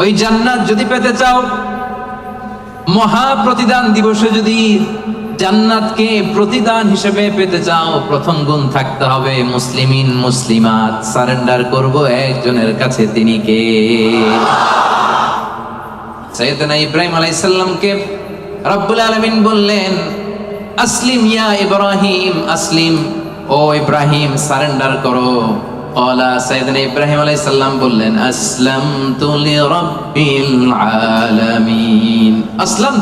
ওই জান্নাত যদি পেতে চাও মহা প্রতিদান দিবসে যদি জান্নাতকে প্রতিদান হিসেবে পেতে চাও, প্রথম গুণ থাকতে হবে মুসলিমিন, মুসলিমাত। সারেন্ডার করব একজনের কাছে তিনি কে? সৈয়দনা ইব্রাহিম আলাইসাল্লামকে রব্বুল আলমিন বললেন, আসলিম ইয়া ইব্রাহিম, আসলিম, ও ইব্রাহিম, সারেন্ডার করো। ইব্রাহিম বললেন আসলাম তুলি আলামিন আসলাম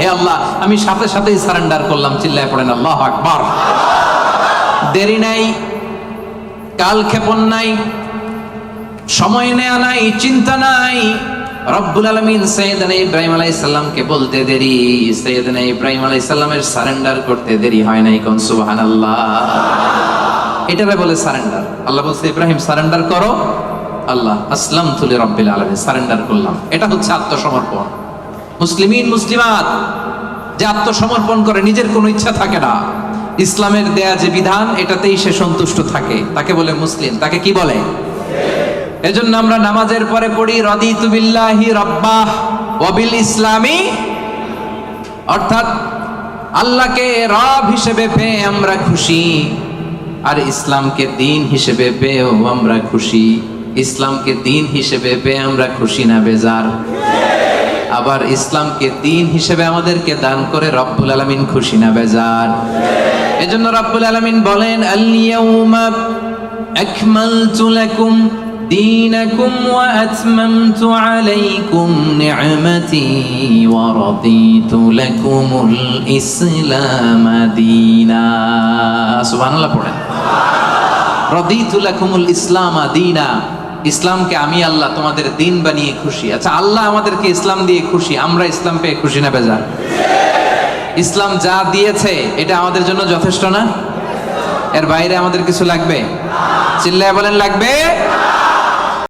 হে আল্লাহ, আমি সাথে সাথেই সারেন্ডার করলাম। চিল্লায় পড়েন, আল্লাহ আকবর। দেরি নাই, কাল ক্ষেপণ নাই, সময় নেয়া নাই, চিন্তা নাই। রব্বুল আলমিন বলতে দেরি। সারেন্ডার করতে দেরি হয় নাই কোন? সুবাহান আল্লাহ এটারে বলে সারেন্ডার? আল্লাহ বলছে, ইব্রাহিম, সারেন্ডার করো। আল্লাহ আসলাম তুলে রব্বিল আলমী সারেন্ডার করলাম। এটা হচ্ছে আত্মসমর্পণ। মুসলিমিন, মুসলিমাত, যে আত্মসমর্পণ করে, নিজের কোনো ইচ্ছা থাকে না। ইসলামের দেয়া যে বিধান, এটাতেই সে সন্তুষ্ট থাকে। তাকে বলে মুসলিম। তাকে কি বলে? এজন্য আমরা নামাজের পরে পড়ি রদি তুবিল্লাহি রব্বাহ ওয়াবিল ইসলামী। অর্থাৎ, আল্লাহকে রব হিসেবে পেয়ে আমরা খুশি। আর ইসলামকে দিন হিসেবে পেয়েও আমরা খুশি ইসলামকে দিন হিসেবে পেয়ে আমরা খুশি না বেজার আবার ইসলামকে দিন হিসেবে আমাদেরকে দান করে রব্বুল আলামিন খুশি না বেজার এজন্য রব্বুল আলামিন বলেন আল-ইয়াউমা আকমালতু লাকুম دينكم وأتممت عليكم نعمتي ورضيت لكم الإسلام دينا سبحان الله পড়েন রদিতু লাকুমুল ইসলাম আদিনা। ইসলামকে আমি আল্লাহ তোমাদের দিন বানিয়ে খুশি। আচ্ছা আল্লাহ আমাদেরকে ইসলাম দিয়ে খুশি। আমরা ইসলাম পেয়ে খুশি না বেজার? ইসলাম যা দিয়েছে, এটা আমাদের জন্য যথেষ্ট না? এর বাইরে আমাদের কিছু লাগবে? চিল্লায় বলেন, লাগবে?